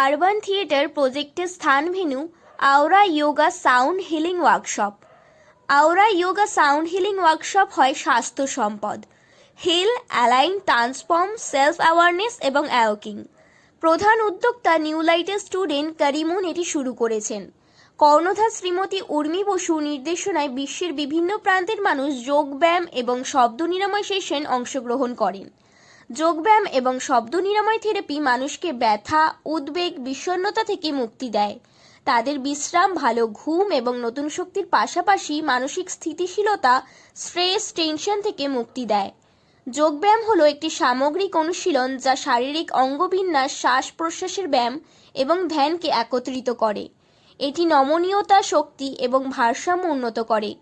Urban theatre প্রজেক্টের স্থান venue aura yoga sound healing workshop. Aura yoga sound healing workshop হয় স্বাস্থ্য সম্পদ, heal, align, transform self awareness এবং অ্যাওকিং। প্রধান উদ্যোক্তা নিউ লাইটের স্টুডেন্ট করিমুন এটি শুরু করেছেন। কর্ণধার শ্রীমতী উর্মি বসু নির্দেশনায় বিশ্বের বিভিন্ন প্রান্তের মানুষ যোগব্যায়াম এবং শব্দ নিরাময় সেশন অংশগ্রহণ করেন। যোগব্যায়াম এবং শব্দ নিরাময় থেরাপি মানুষকে ব্যথা, উদ্বেগ, বিষণ্ণতা থেকে মুক্তি দেয়। তাদের বিশ্রাম, ভালো ঘুম এবং নতুন শক্তির পাশাপাশি মানসিক স্থিতিশীলতা, স্ট্রেস, টেনশন থেকে মুক্তি দেয়। যোগব্যায়াম হলো একটি সামগ্রিক অনুশীলন যা শারীরিক অঙ্গবিন্যাস, শ্বাস প্রশ্বাসের ব্যায়াম এবং ধ্যানকে একত্রিত করে। এটি নমনীয়তা, শক্তি এবং ভারসাম্য উন্নত করে।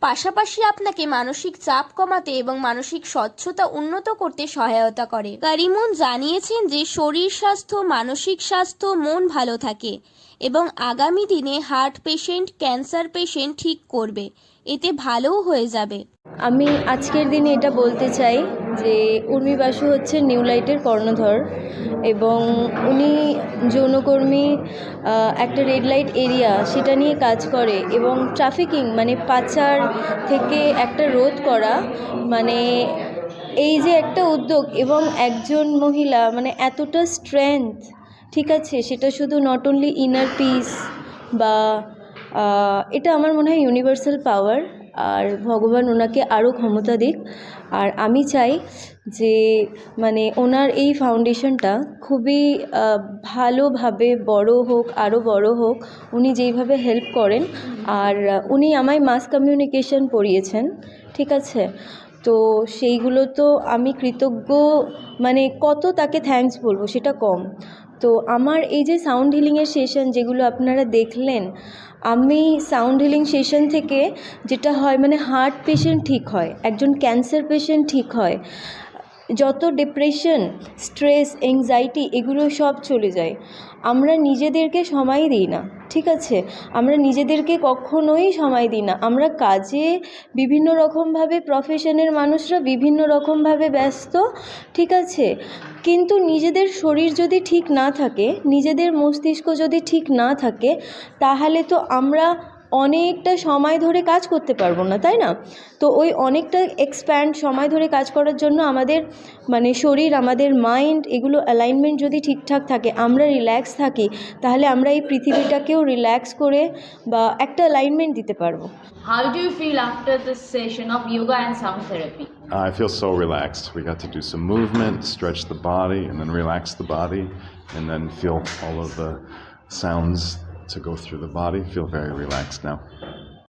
পাশাপাশি আপনাকে মানসিক চাপ কমাতে এবং মানসিক স্বচ্ছতা উন্নত করতে সহায়তা করে। কারিমুন জানিয়েছেন যে, শরীর স্বাস্থ্য, মানসিক স্বাস্থ্য, মন ভালো থাকে এবং আগামী দিনে হার্ট পেশেন্ট, ক্যান্সার পেশেন্ট ঠিক করবে। এতে ভালোও হয়ে যাবে। আমি আজকের দিনে এটা বলতে চাই যে উর্মি বাসু হচ্ছে নিউ লাইটের কর্ণধর এবং উনি যৌনকর্মী একটা রেড লাইট এরিয়া সেটা নিয়ে কাজ করে এবং ট্রাফিকিং মানে পাচার থেকে একটা রোধ করা মানে এই যে একটা উদ্যোগ এবং একজন মহিলা মানে এতটা স্ট্রেংথ ঠিক আছে? সেটা শুধু নট অনলি ইনার পিস বা এটা আমার মনে হয় ইউনিভার্সাল পাওয়ার আর ভগবান ওনাকে আরও ক্ষমতা দিক। আর আমি চাই যে মানে ওনার এই ফাউন্ডেশনটা খুবই ভালোভাবে বড় হোক আরও বড় হোক, উনি যেইভাবে হেল্প করেন, আর উনি আমায় মাস কমিউনিকেশন পড়িয়েছেন, ঠিক আছে? তো সেইগুলো তো আমি কৃতজ্ঞ মানে কত তাকে থ্যাঙ্কস বলব, সেটা কম। তো আমার এই যে সাউন্ড হিলিংয়ের সেশন যেগুলো আপনারা দেখলেন, আমি সাউন্ড হিলিং সেশন থেকে যেটা হয় মানে হার্ট পেশেন্ট ঠিক হয়, একজন ক্যান্সার পেশেন্ট ঠিক হয় যত ডিপ্রেশন স্ট্রেস এংজাইটি এগুলো সব চলে যায়। আমরা নিজেদেরকে সময় দিই না, ঠিক আছে? আমরা নিজেদেরকে কখনোই সময় দিই না। আমরা কাজে বিভিন্ন রকমভাবে প্রফেশনের মানুষরা বিভিন্ন রকমভাবে ব্যস্ত, ঠিক আছে? কিন্তু নিজেদের শরীর যদি ঠিক না থাকে, নিজেদের মস্তিষ্ক যদি ঠিক না থাকে, তাহলে তো আমরা অনেকটা সময় ধরে কাজ করতে পারব না তাই না? তো ওই অনেকটা এক্সপ্যান্ড সময় ধরে কাজ করার জন্য আমাদের মানে শরীর আমাদের মাইন্ড এগুলো অ্যালাইনমেন্ট যদি ঠিকঠাক থাকে আমরা রিল্যাক্স থাকি তাহলে আমরা এই পৃথিবীটাকেও রিল্যাক্স করে বা একটা অ্যালাইনমেন্ট দিতে পারব। How do you feel after this session of yoga and sound therapy I feel so relaxed. We got to do some movement, stretch the body, and then relax the body, and then feel all of the sounds to go through the body. Feel very relaxed now.